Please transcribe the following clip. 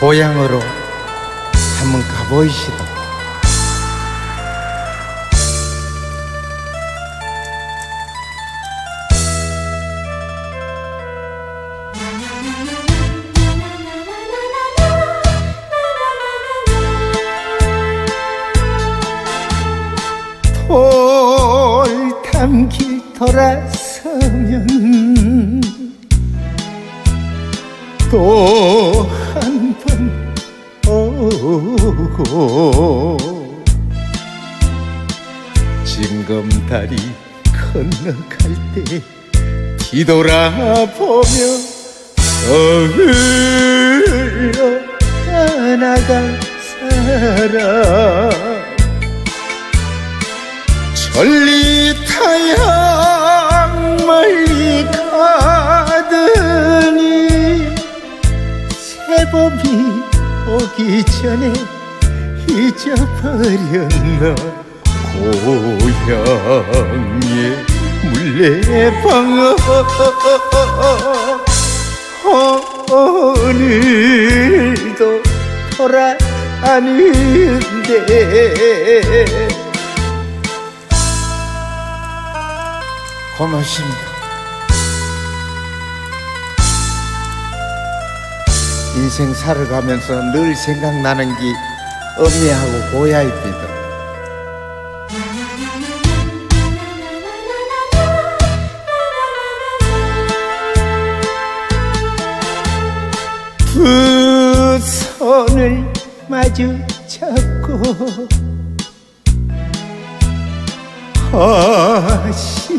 고향으로 한번 가보이시다. 돌담길 돌아서면 또 오고 징검다리 건너갈 때 뒤돌아보며 서울로 떠나간 사람. 천리 타양 멀리 가더니 새봄이 오기 전에 잊어버렸나 고향의 물레방아 오늘도 돌아가는데 고맙습니다. 인생 살아가면서 늘 생각나는 게 엄니하고 고야입니다. 두 손을 마주 잡고 아쉬워하며